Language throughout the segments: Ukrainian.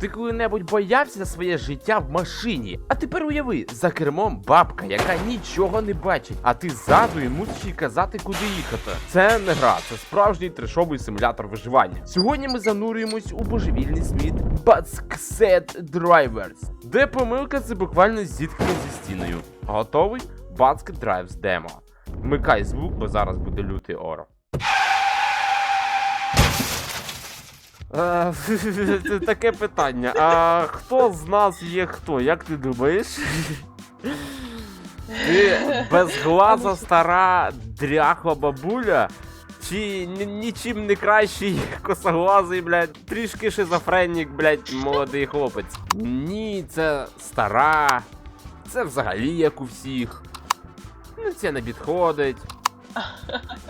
ти коли-небудь боявся своє життя в машині? А тепер уяви, за кермом бабка, яка нічого не бачить, а ти ззаду і мусиш їй казати, куди їхати. Це не гра, це справжній трешовий симулятор виживання. Сьогодні ми занурюємось у божевільний світ Batskset Drivers, де помилка це буквально зіткнення зі стіною. Готовий? Basket Drives Demo. Вмикай звук, бо зараз буде лютий оро. Таке питання. А хто з нас є хто? Як ти думаєш? Ти безглаза стара дряхла бабуля? Чи нічим не кращий косоглазий, блядь, трішки шизофренік, блядь, молодий хлопець? Ні, це стара. Це взагалі як у всіх. Ну, це не підходить.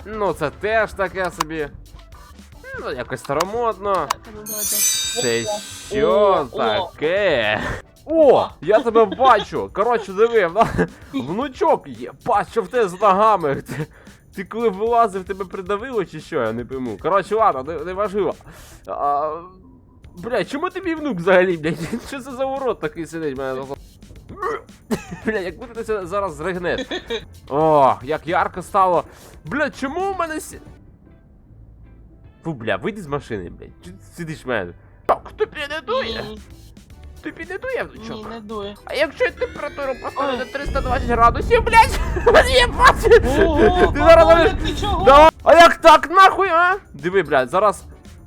Ну, це теж таке собі. Ну, якось старомодно. Це що таке? О, я тебе бачу. Коротше, диви, внучок є. Бач, що в тебе з ногами. Ти, ти коли вилазив, тебе придавило чи що, я не пойму. Коротше, ладно, не, не важливо. А, бля, чому тобі внук взагалі, блядь? Що це за урод такий сидить? Мене за- Бля, як будто ти це зараз зригнеш. О, як ярко стало. Бля, чому в мене сі... Фу, бля, вийди з машини, блядь. Чого ти сидиш в мене? Так, тобі не дує? Ні, Тобі не дує ні, внучок? не дує. А якщо температуру поставити Ой. на 320 градусів, блядь, з'єбати! Ого, Ти зараз бабуля, навіть- ти чого? Да. А як так нахуй, а? Диви, блядь, зараз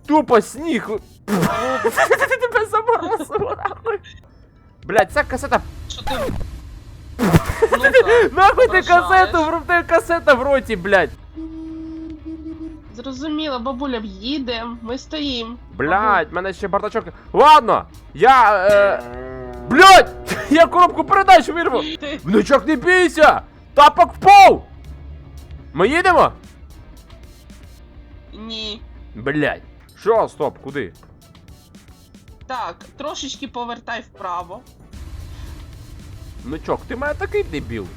тупо сніг. Ти тебе заморозило, нахуй. Блядь, ця касета. Що ти? Ну-ка, Нахуй ти Вражаєш. касету, в тебе касета в роті, блядь. Зрозуміло, бабуля, їдем, ми стоїм. Блядь, в мене ще бардачок. Ладно, я. Е... Блядь! Я коробку передач вирву! Ти Внучок, не бійся! Тапок в пол! Ми їдемо? ні. Блядь. Що, стоп, куди? Так, трошечки повертай вправо. Внучок, ти мене такий дебіл.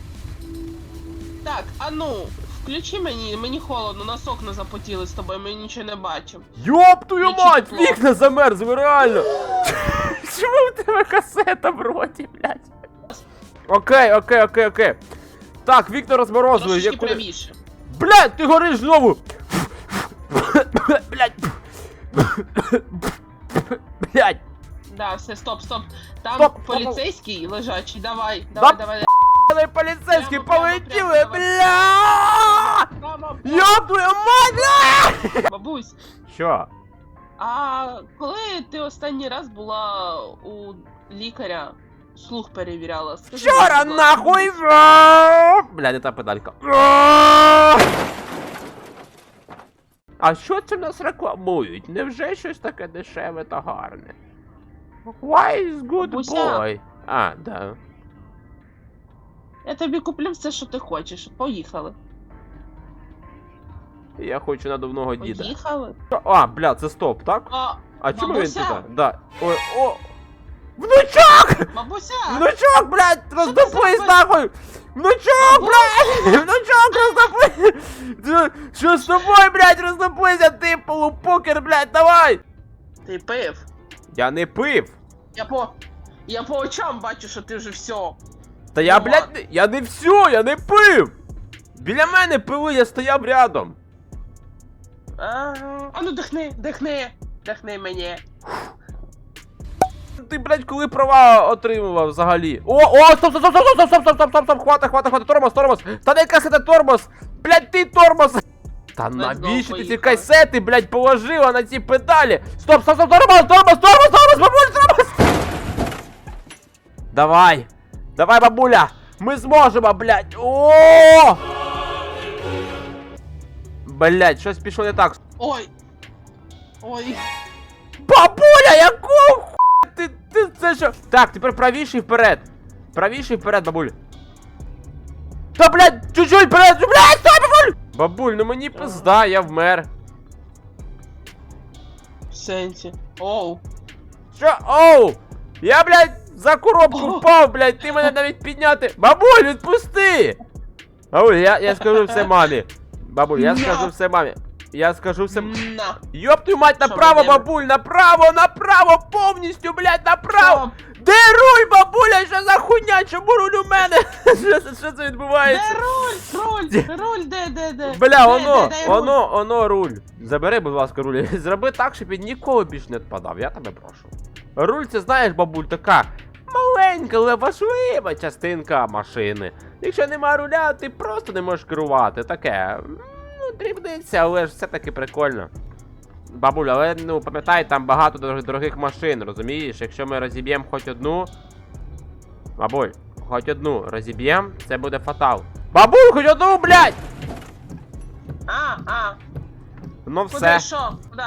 Так, а ну, включи мені, мені холодно, нас окна запотіли з тобою, ми нічого не бачимо. Йоп твою Включи мать, тепло. вікна замерзли, реально. Чому в тебе касета в роті, блядь? Окей, окей, окей, окей. Так, вікна розморозили. Трошечки я куди- правіше. Блядь, ти гориш знову! Блядь. Блядь. Да, все, стоп, стоп. Там Стоп, стоп. поліцейський лежачий, давай, Да давай, давай. Але поліцейські Прямо, прямо, прямо, бля! Право, твою мать, бля! Бабусь, Що? а коли ти останній раз була у лікаря, слух перевіряла? Скажи, Вчора будь ласка. нахуй! Бля, не та педалька. А що це в нас рекламують? Невже щось таке дешеве та гарне? Why is good Бабуся. boy? А, да. Я тобі куплю все, що ти хочеш. Поїхали. Я хочу надувного діда. Поїхали. А, бля, це стоп, так? А, А чому він Бабуся. туди? Да. Ой, о! Внучок! бабуся! Внучок, блядь, роздоплись зробив? нахуй! Внучок, блядь! Внучок, роздоплись! Ти- Що з тобою, блядь, роздоплися, ти полупокер, блядь, давай! Ти пив. Я не пив! Я по. Я по очам бачу, що ти вже все. Та я, блядь, не- я не все, я не пив! Біля мене пили, я стояв рядом. А, а ну дихни, дихни, дихни мені. Ти, блядь, коли права отримував взагалі? О, о, стоп, стоп, стоп, стоп, стоп, стоп, стоп, стоп, стоп, стоп, хвата, хвата, хвата, тормоз, тормоз. Та не касета тормоз. Блядь, ти тормоз. Та навіщо ти ці поїхали. касети, блядь, положила на ці педалі? Стоп, стоп, стоп, тормоз, тормоз, тормоз, тормоз, бабуль, тормоз. Давай, давай, бабуля, ми зможемо, блядь. О! Блядь, щось пішло не так. Ой. Ой. Бабуля, якого хуя ти, ти це що? Так, тепер правіше і вперед. Правіше і вперед, бабуль. Та, блядь, чуть-чуть вперед, блядь, стой, бабуль! Бабуль, ну мені пизда, я вмер. В сенсі. Оу. Що? Оу! Я, блядь, за коробку впав, блядь, ти мене навіть підняти. Бабуль, відпусти! Бабуль, я, я скажу все мамі. Бабуль, я скажу все мамі. Я скажу все. На. Йоп твою мать, направо, бабуль, направо, направо, повністю, блядь, направо! Де руль, бабуля, що за хуйня? Чому руль у мене? Що це, що це відбувається? Де руль? Руль, руль, де, де, де? Бля, Де, оно, де, де руль? оно, оно руль. Забери, будь ласка, руль. Зроби так, щоб він ніколи більш не відпадав, я тебе прошу. Руль, це знаєш, бабуль, така маленька, але важлива частинка машини. Якщо нема руля, ти просто не можеш керувати. Таке. Ну, дрібниця, але ж все-таки прикольно. Бабуль, але ну пам'ятай, там багато дорог- дорогих машин, розумієш? Якщо ми розіб'ємо хоч одну. Бабуль, хоч одну розіб'ємо, це буде фатал. Бабуль, хоч одну, блядь! А, а, Ну куди, все. що? Куди?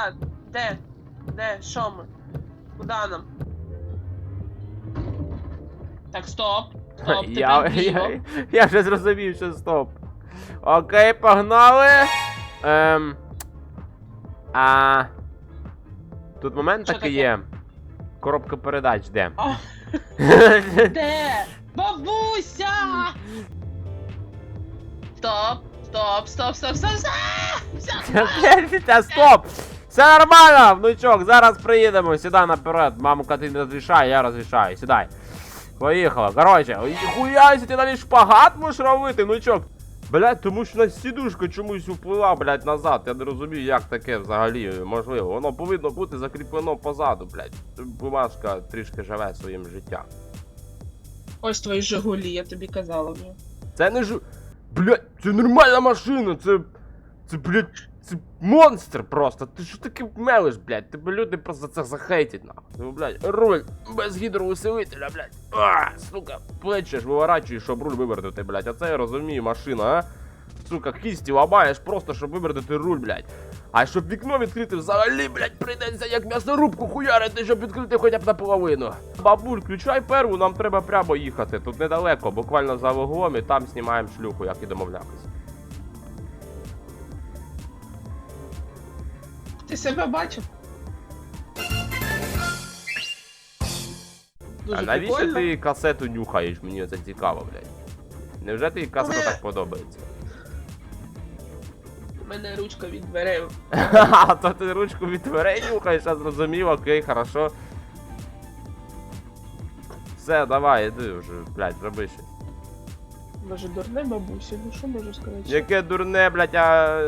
Де? Де? Що ми? Куди нам? Так, стоп. Стоп, Я, тепер вліво. я, я вже зрозумів, що стоп. Окей, погнали. Ем. А. Тут момент Що такий таке? є. Коробка передач де. А, де? Бабуся! Стоп, стоп, стоп, стоп, стоп, стоп! Та стоп! Все нормально, внучок, зараз приїдемо, сідай наперед. Мамка, ти не розрішай, я розрішаю, сідай. Поїхали. Коротше, хуяйся, ти навіть шпагат можеш робити, внучок. Блять, тому що на сідушка чомусь уплила, блять, назад. Я не розумію, як таке взагалі можливо. Воно повинно бути закріплено позаду, блять. Бумажка трішки живе своїм життям. Ось твої Жигулі, я тобі казала вже. Це не ж. Блять, це нормальна машина, це. Це, блять, це монстр просто. Ти що таке мелиш, блять? Тебе люди просто за це захейтять, нахуй. Ну, блять, руль без гідроусилителя, блять. А, сука, плече ж виворачуєш, щоб руль вивернути, блять. А це я розумію, машина, а? Сука, кісті ламаєш просто, щоб вивернути руль, блять. А щоб вікно відкрити взагалі, блять, прийдеться як м'ясорубку хуярити, щоб відкрити хоча б наполовину. Бабуль, включай перву, нам треба прямо їхати. Тут недалеко, буквально за вуглом, і там знімаємо шлюху, як і домовлялись. Ти себе бачив? Дуже а навіщо прикольно. ти касету нюхаєш? Мені це цікаво, блядь. Невже тобі касета Але- так подобається? У мене ручка від дверей. Ха-ха, то ти ручку від дверей нюхаєш, я зрозумів, окей, хорошо. Все, давай, іди вже, блядь, роби щось. Може, дурне бабуся, ну що можу сказати? Яке дурне, блядь, а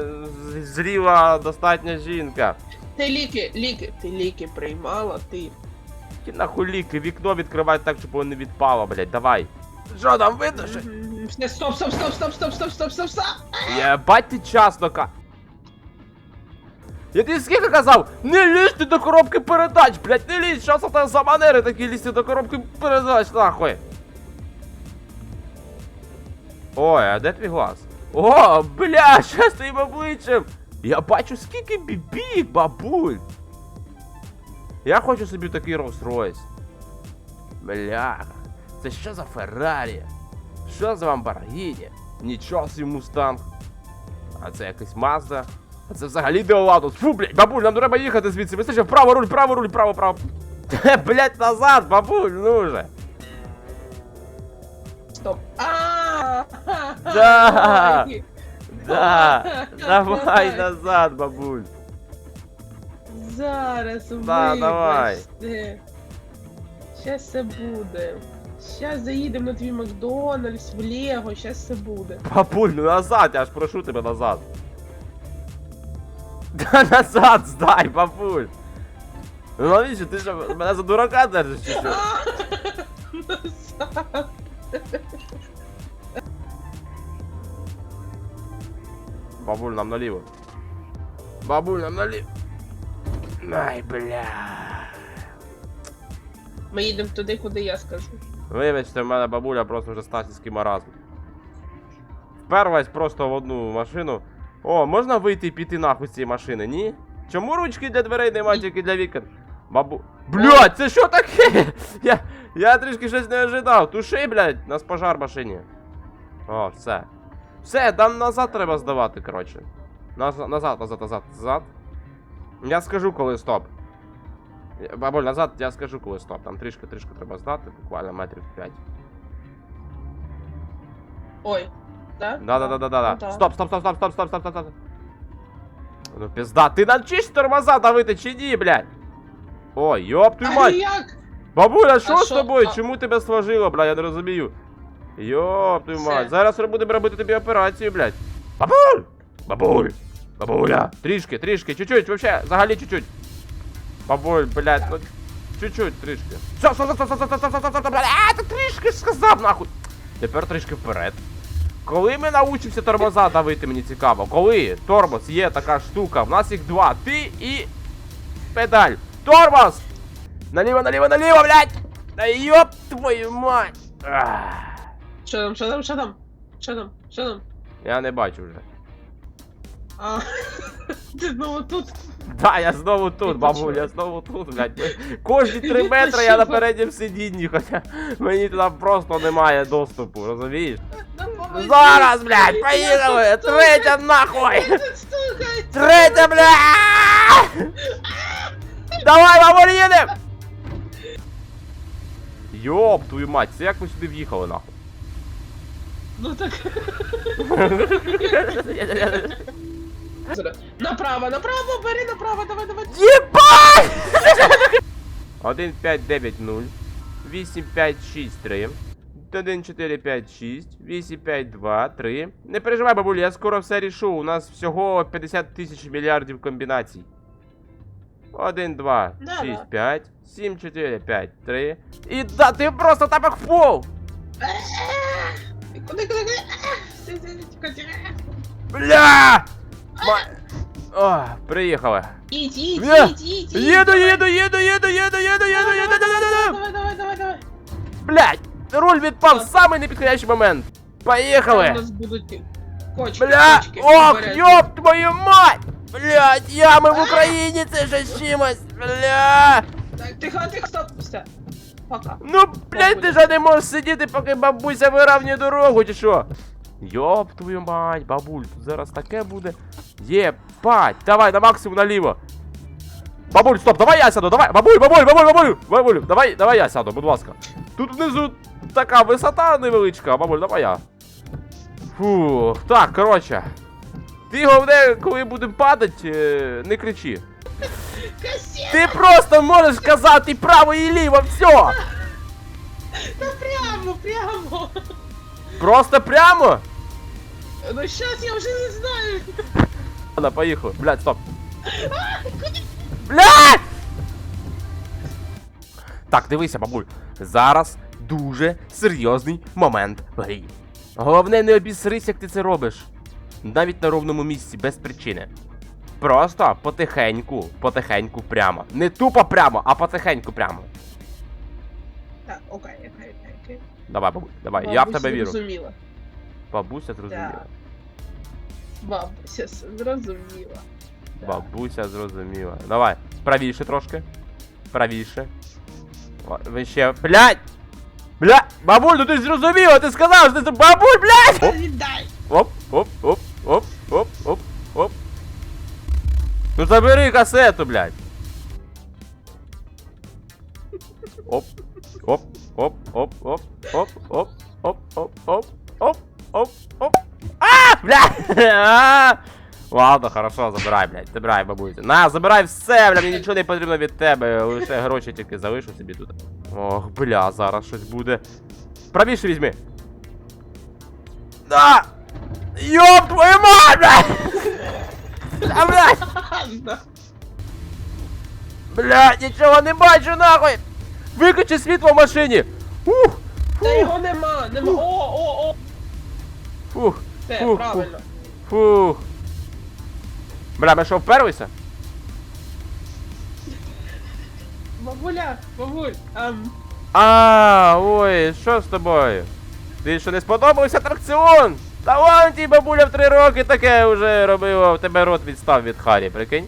зріла достатня жінка. Ти ліки, ліки, ти ліки приймала, ти. Які нахуй ліки, вікно відкривай так, щоб воно не відпало, блядь, давай. Що там видно? що? Мгм. Все, Стоп, стоп, стоп, стоп, стоп, стоп, стоп, стоп, стоп. Єбать ти часно ка. Я тобі скільки казав? Не лізьте до коробки передач, блядь, не лізь, що це там за манери такі лізти до коробки передач, нахуй. Ой, а де твій глаз? О, бля, що з твоїм обличчям? Я бачу скільки бібік, бабуль. Я хочу собі такий Rolls-Royce. Бляха, це що за Феррарі? Що за Lamborghini? Нічого собі мустанг. А це якийсь Мазда. А це взагалі Деоладус. Фу, блядь, бабуль, нам треба їхати звідси. Вистачив право руль, право руль, право, право. Блядь, назад, бабуль, ну вже. Стоп. А! Да. Да, давай назад, бабуль. Зараз Да, давай. вибачте. Щас все буде. Щас заїдемо на твій Макдональдс, в Лего, щас все буде. Бабуль, ну назад, я ж прошу тебе назад. Да назад здай, бабуль. Ну навіщо, ти що, мене за дурака держиш чи що? Назад. Бабуль, нам наліво. Бабуль, нам наліво. Ай, бля. Ми їдемо туди, куди я скажу. Вибачте, в мене бабуля просто вже стасівський маразм. Вперлась просто в одну машину. О, можна вийти і піти нахуй з цієї машини, ні? Чому ручки для дверей нема, тільки для вікон? Бабу. Блядь, це що таке? Я, я трішки щось не ожидав. Туши, блядь, нас пожар в машині. О, все. Все, там назад треба здавати, коротше. Назад, назад, назад, назад, назад. Я скажу, коли стоп. Бабуль, назад я скажу, коли стоп. Там трішки, трішки треба здати, буквально метрів 5. Ой. Да? Да, да, да, да, да, Ну, да. да. Стоп, стоп, стоп, стоп, стоп, стоп, стоп, стоп, стоп. Ну пизда, ти навчиш тормоза давити чи ні, блядь? Ой, йоп твою А мать! як? Бабуля, що з що? тобою? А- Чому тебе сложило, блядь, я не розумію. Йоп твою мать, зараз будемо робити тобі операцію, блядь. Бабуль! Бабуль! Бабуля! Трішки, трішки, чуть-чуть, вообще, взагалі чуть-чуть. Бабуль, блядь, ну чуть-чуть, трішки. Все, все, все, все, все, все, все, все, все, все, блядь, а, ти трішки ж сказав, нахуй. Тепер трішки вперед. Коли ми научимося тормоза давити, мені цікаво. Коли тормоз є така штука, в нас їх два. Ти і педаль. Тормоз! Наліво, наліво, наліво, блядь! Да ёб твою мать! Ах, Що там, що там, що там? Що там, що там? Я не бачу вже. А, ти знову тут. Да, я знову тут, бабуль, я знову тут, блядь. Кожні три метри я на переднім сидінні, хоча мені туди просто немає доступу, розумієш? Зараз, блядь, поїхали! Третя нахуй! Третя, блядь! Давай, бабуль, їдем! Йоп, твою мать, це як ми сюди в'їхали, нахуй? Ну так. Направо, направо, бери направо, давай, давай. Єбать! 1, 5, 9, 0, 8, 5, 6, 3, 1, 4, 5, 6, 8, 5, 2, 3. Не переживай, бабуля, я скоро все рішу. У нас всього 50 тисяч мільярдів комбінацій. 1, 2, Да, 6, да. 5, 7, 4, 5, 3. І да, ти просто тапок в пол! Куди, куди, куди? Все, все, тихо, тихо. Бля! Ма... О, приїхали. Їдь, їдь, Бля, їдь, їдь, їдь. Їду, їду, їду, їду, їду, їду, їду, Давай, їду, давай, їду, їду. давай, давай, давай, давай. Блять, руль відпав в Так. самий непідходящий момент. Там У Поїхали. нас будуть кочки, Бля, кочки. ох, Вперед. ёб твою мать! Блять, ями в Україні, це ж чимось, бля. Так, тихо, тихо, стоп, все. Пока. Ну, блять, ти ж не можеш сидіти, поки бабуся виравнює дорогу, чи що? Йоп твою мать, бабуль, тут зараз таке буде. Єбать, давай на максимум наліво. Бабуль, стоп, давай я сяду, давай, бабуль, бабуль, бабуль, бабуль, бабуль, давай, давай я сяду, будь ласка. Тут внизу така висота невеличка, бабуль, давай я. Фух, так, коротше. Ти головне, коли будемо падати, е, не кричи. Кассет, Ти просто можеш казати право і ліво, все! ну прямо, прямо. Просто прямо? Ну сейчас я вже не знаю. Ладно, поїхали. Блядь, стоп. Блядь! Так, дивися, бабуль. Зараз дуже серйозний момент в грі. Головне, не обісрись, як ти це робиш. Навіть на ровному місці, без причини. Просто потихеньку, потихеньку прямо. Не тупо прямо, а потихеньку прямо. Так, окей, окей, окей. Давай, бабуль, давай, я в тебе віру. Зрозуміла. Бабуся зрозуміла. Бабуся зрозуміла. Бабуся зрозуміла. Давай, правіше трошки. Правіше. Ви ще. Блядь! Бля! Бабуль, ну ти ж зрозуміла, ти сказав, що ти бабуль, блядь! Оп, оп, оп, оп, оп, оп, оп. Ну забери касету, блядь. Оп, оп, оп, оп, оп, оп, оп, оп, оп, оп, оп, оп, оп. А, блядь! А! Ладно, хорошо, забирай, блядь, забирай, бабуся. На, забирай все, бля, мені нічого не потрібно від тебе, лише гроші тільки залишу собі тут. Ох, бля, зараз щось буде. Правіше візьми. Да! Ёб твою мать, блядь! А, блядь! Блядь, нічого не бачу, нахуй! Виключи світло в машині! Ух! Та його нема, нема. О, о, о. Фух, Все, Фух, правильно. фух. Бля, ми що, вперлися? Бабуля, бабуль, ем, А, ой, що з тобою? Ти що не сподобався атракціон? Та вон ті бабуля в три роки таке вже робила, в тебе рот відстав від Харі, прикинь?